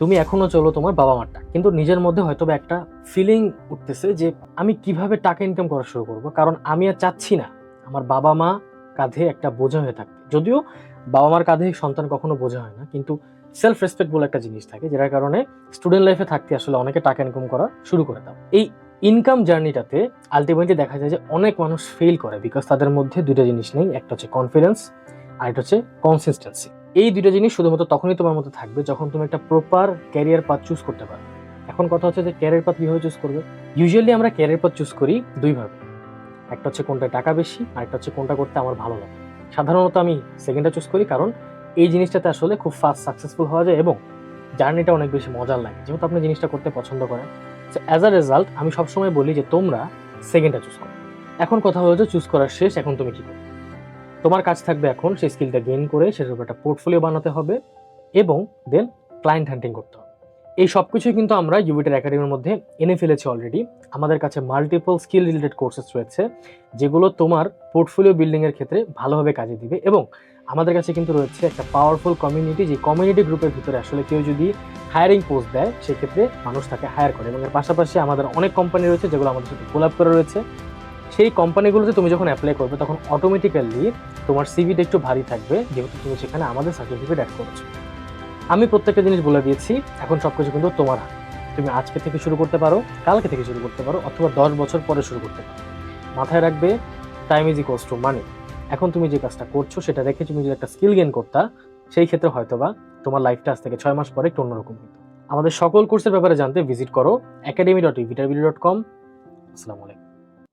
তুমি এখনও চলো তোমার বাবা মারটা। কিন্তু নিজের মধ্যে হয়তো একটা ফিলিং উঠতেছে যে আমি কীভাবে টাকা ইনকাম করা শুরু করব? কারণ আমি আর চাচ্ছি না। আমার বাবা মা কাঁধে একটা বোঝা হয়ে থাকতে যদিও বাবা মার কাঁধে সন্তান কখনো বোঝা হয় না, কিন্তু সেলফ রেসপেক্ট বলে একটা জিনিস থাকে, যেটার কারণে স্টুডেন্ট লাইফে থাকতে আসলে অনেকে টাকা ইনকাম করা শুরু করে দাও। এই ইনকাম জার্নিটাতে আলটিমেটলি দেখা যায় যে অনেক মানুষ ফেল করে বিকজ তাদের মধ্যে দুইটা জিনিস নেই। একটা হচ্ছে কনফিডেন্স আর একটা হচ্ছে কনসিস্টেন্সি এই দুটো জিনিস শুধুমাত্র তখনই তোমার মধ্যে থাকবে যখন তুমি একটা প্রপার ক্যারিয়ার পাথ চুজ করতে পারো। এখন কথা হচ্ছে যে ক্যারিয়ার পাথ কীভাবে চুজ করবে? ইউজুয়ালি আমরা ক্যারিয়ার পাথ চুজ করি দুইভাবে একটা হচ্ছে কোনটা টাকা বেশি, আর একটা হচ্ছে কোনটা করতে আমার ভালো লাগে। সাধারণত আমি সেকেন্ডটা চুজ করি কারণ এই জিনিসটাতে আসলে খুব ফাস্ট সাকসেসফুল হওয়া যায় এবং জার্নিটা অনেক বেশি মজার লাগে। যেহেতু আপনি জিনিসটা করতে পছন্দ করেন অ্যাজ আ রেজাল্ট আমি সবসময় বলি যে তোমরা সেকেন্ডটা চুজ করো। এখন কথা হলো যে চুজ করার শেষ, এখন তুমি কি করবে? তোমার কাজ থাকবে এখন সেই স্কিলটা গেইন করে সেটার উপর একটা পোর্টফোলিও বানাতে হবে এবং দেন ক্লায়েন্ট হান্টিং করতে হবে। এই সব কিছুই কিন্তু আমরা ইউবিটার একাডেমির মধ্যে এনে ফেলেছি অলরেডি আমাদের কাছে মাল্টিপল স্কিল রিলেটেড কোর্সেস রয়েছে, যেগুলো তোমার পোর্টফোলিও বিল্ডিংয়ের ক্ষেত্রে ভালোভাবে কাজে দিবে এবং আমাদের কাছে কিন্তু রয়েছে একটা পাওয়ারফুল কমিউনিটি যে কমিউনিটি গ্রুপের ভিতরে আসলে কেউ যদি হায়ারিং পোস্ট দেয়, সেক্ষেত্রে মানুষ তাকে হায়ার করে এবং এর পাশাপাশি আমাদের অনেক কোম্পানি রয়েছে যেগুলো আমাদের সাথে কোলাপ করে রয়েছে। সেই কোম্পানিগুলোতে তুমি যখন অ্যাপ্লাই করবে, তখন অটোমেটিক্যালি তোমার সিভিটা একটু ভারী থাকবে, যেহেতু তুমি সেখানে আমাদের সার্টিফিকেট অ্যাড করেছ। আমি প্রত্যেকটা জিনিস বলে দিয়েছি, এখন সব কিছু কিন্তু তোমার হাতে। তুমি আজকে থেকে শুরু করতে পারো, কালকে থেকে শুরু করতে পারো, অথবা দশ বছর পরে শুরু করতে পারো। মাথায় রাখবে time is equals to money এখন তুমি যে কাজটা করছ, সেটা রেখে তুমি যদি একটা স্কিল গেন করতা, সেই ক্ষেত্রে হয়তোবা তোমার লাইফটা আজ থেকে ছয় মাস পরে একটু অন্যরকম হতো আমাদের সকল কোর্সের ব্যাপারে জানতে ভিজিট করো একাডেমি ডট ইভিটাবিলি ডট কম আসসালামু আলাইকুম।